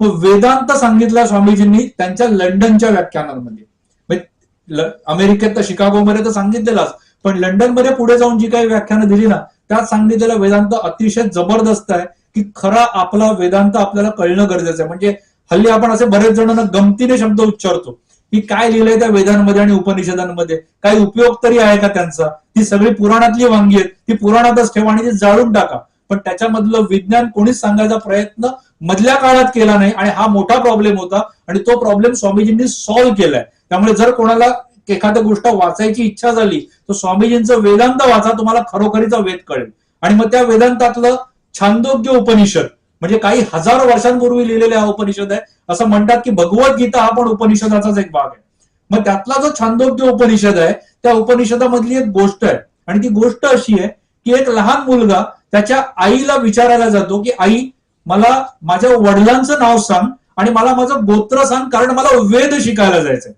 वेदांत सांगितला स्वामीजींनी त्यांच्या लंडनच्या व्याख्यानांमध्ये. म्हणजे अमेरिकेत तर शिकागोमध्ये तर सांगितलेलाच पण लंडनमध्ये पुढे जाऊन जी काही व्याख्यानं दिली ना त्यात सांगितलेलं वेदांत अतिशय जबरदस्त आहे की खरा आपला वेदांत आपल्याला कळणं गरजेचं आहे. म्हणजे हल्ली आपण असे बरेच जणांना गमतीने शब्द उच्चारतो की काय लिहिलंय त्या वेदांमध्ये आणि उपनिषदांमध्ये काही उपयोग तरी आहे का त्यांचा? ती सगळी पुराणातली वांगी आहेत ती पुराणातच ठेवा आणि ती जाळून टाका. पण त्याच्यामधलं विज्ञान कोणीच सांगायचा प्रयत्न मधल्या काळात केला नाही आणि हा मोठा प्रॉब्लेम होता आणि तो प्रॉब्लेम स्वामीजींनी सॉल्व्ह केलाय. त्यामुळे जर कोणाला एखाद्या गोष्ट वाचायची इच्छा झाली तर स्वामीजींचं वेदांत वाचा तुम्हाला खरोखरीचा वेद कळेल. आणि मग त्या वेदांतातलं छांदोग्य उपनिषद म्हणजे काही हजारो वर्षांपूर्वी लिहिलेले हा उपनिषद आहे असं म्हणतात की भगवद्गीता हा पण उपनिषदाचाच एक भाग आहे. मग त्यातला जो छांदोग्य उपनिषद आहे त्या उपनिषदामधली एक गोष्ट आहे. आणि ती गोष्ट अशी आहे की एक लहान मुलगा त्याच्या आईला विचारायला जातो की आई मला माझ्या वडिलांचं नाव सांग आणि मला माझं गोत्र सांग कारण मला वेद शिकायला जायचंय.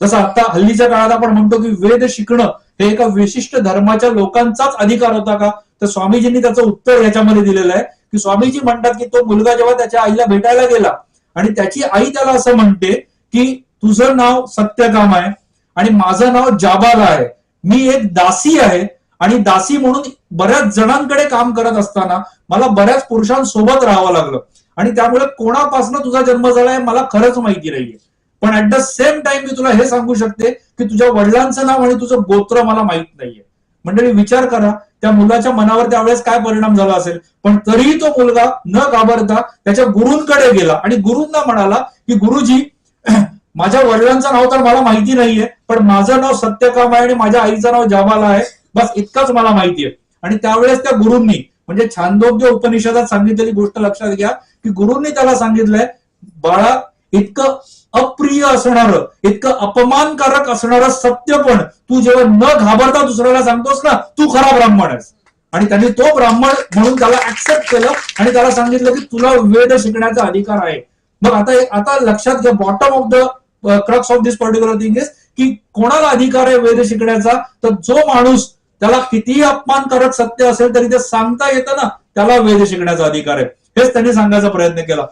जसं आता हल्लीच्या काळात आपण म्हणतो की वेद शिकणं हे एका विशिष्ट धर्माच्या लोकांचाच अधिकार होता का? तर स्वामीजींनी त्याचं उत्तर याच्यामध्ये दिलेलं आहे की स्वामीजी म्हणतात की तो मुलगा जेव्हा त्याच्या आईला भेटायला गेला आणि त्याची आई त्याला असं म्हणते की तुझं नाव सत्यकाम आहे आणि माझं नाव जाबाला आहे. मी एक दासी आहे. आणि दासी म्हणून बऱ्याच जणांकडे काम करत असताना मला बऱ्याच पुरुषांसोबत राहावं लागलं. आणि त्यामुळे कोणापासून तुझा जन्म झालाय मला खरंच माहिती नाहीये. पण ऍट द सेम टाइम मी तुला हे सांगू शकते की तुझ्या वडिलांचं नाव आणि तुझं गोत्र मला माहीत नाहीये. मंडळी विचार करा. त्या मुलाच्या मनावर त्यावेळेस काय परिणाम झाला असेल? पण तरीही तो मुलगा न घाबरता त्याच्या गुरूंकडे गेला. आणि गुरूंना म्हणाला की गुरुजी माझ्या वडिलांचं नाव तर मला माहिती नाहीये पण माझं नाव सत्यकाम आहे आणि माझ्या आईचं नाव जाबाला आहे. बस इतकंच मला माहिती आहे. आणि त्यावेळेस त्या गुरुंनी म्हणजे छांदोग्य उपनिषदात सांगितलेली गोष्ट लक्षात घ्या की गुरुंनी त्याला सांगितलंय बाळा इतकं अप्रिय असणार इतकं अपमानकारक असणार सत्य पण तू जेव्हा न घाबरता दुसऱ्याला सांगतोस ना तू खरा ब्राह्मण आहेस. आणि त्यांनी तो ब्राह्मण म्हणून त्याला ऍक्सेप्ट केलं आणि त्याला सांगितलं की तुला वेद शिकण्याचा अधिकार आहे. मग आता आता लक्षात घ्या bottom of the crux of this particular thing is की कोणाला अधिकार आहे वेद शिकण्याचा? तर जो माणूस त्याला कितीही अपमानकारक सत्य असेल तरी ते सांगता येतं ना त्याला वेद शिकण्याचा अधिकार आहे. हेच त्यांनी सांगायचा प्रयत्न केला.